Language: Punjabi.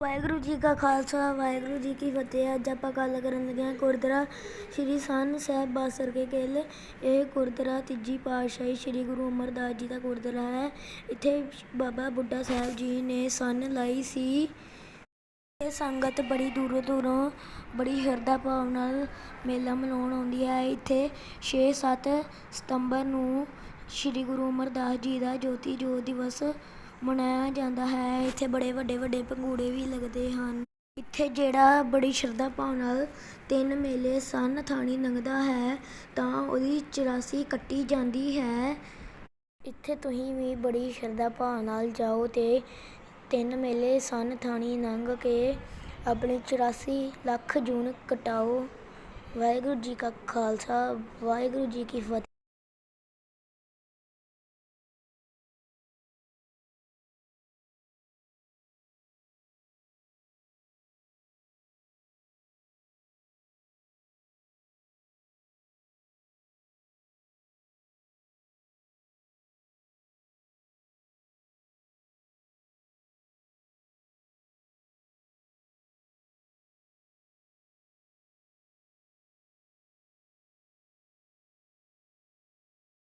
ਵਾਹਿਗੁਰੂ ਜੀ ਕਾ ਖਾਲਸਾ, ਵਾਹਿਗੁਰੂ ਜੀ ਕੀ ਫਤਿਹ। ਅੱਜ ਆਪਾਂ ਗੱਲ ਕਰਨ ਲੱਗੇ ਹਾਂ ਗੁਰਦੁਆਰਾ ਸ਼੍ਰੀ ਸੰਨ ਸਾਹਿਬ ਬਾਸਰ ਕੇ ਕਿਲ। ਇਹ ਗੁਰਦੁਆਰਾ ਤੀਜੀ ਪਾਤਸ਼ਾਹੀ ਸ਼੍ਰੀ ਗੁਰੂ ਅਮਰਦਾਸ ਜੀ ਦਾ ਗੁਰਦੁਆਰਾ ਹੈ। ਇੱਥੇ ਬਾਬਾ ਬੁੱਢਾ ਸਾਹਿਬ ਜੀ ਨੇ ਸੰਨ ਲਾਈ ਸੀ। ਇਹ ਸੰਗਤ ਬੜੀ ਦੂਰੋਂ ਦੂਰੋਂ, ਬੜੀ ਸ਼ਰਧਾ ਭਾਵ ਨਾਲ ਮੇਲਾ ਮਨਾਉਣ ਆਉਂਦੀ ਹੈ। ਇੱਥੇ 6-7 ਸਤੰਬਰ ਨੂੰ ਸ਼੍ਰੀ ਗੁਰੂ ਅਮਰਦਾਸ ਜੀ ਦਾ ਜੋਤੀ ਜੋਤ ਦਿਵਸ ਮਨਾਇਆ ਜਾਂਦਾ ਹੈ। ਇੱਥੇ ਬੜੇ ਵੱਡੇ ਵੱਡੇ ਪੰਗੂੜੇ ਵੀ ਲੱਗਦੇ ਹਨ। ਇੱਥੇ ਜਿਹੜਾ ਬੜੀ ਸ਼ਰਧਾ ਭਾਵ ਨਾਲ ਤਿੰਨ ਮੇਲੇ ਸਨ, ਥਾਣੀ ਲੰਘਦਾ ਹੈ ਤਾਂ ਉਹਦੀ 84 ਕੱਟੀ ਜਾਂਦੀ ਹੈ। ਇੱਥੇ ਤੁਸੀਂ ਵੀ ਬੜੀ ਸ਼ਰਧਾ ਭਾਵ ਨਾਲ ਜਾਓ ਤੇ ਤਿੰਨ ਮੇਲੇ ਸਨ, ਥਾਣੀ ਲੰਘ ਕੇ ਆਪਣੀ 84 ਲੱਖ ਜੂਨ ਕਟਾਓ। ਵਾਹਿਗੁਰੂ ਜੀ ਕਾ ਖਾਲਸਾ, ਵਾਹਿਗੁਰੂ ਜੀ ਕੀ ਫਤਿਹ।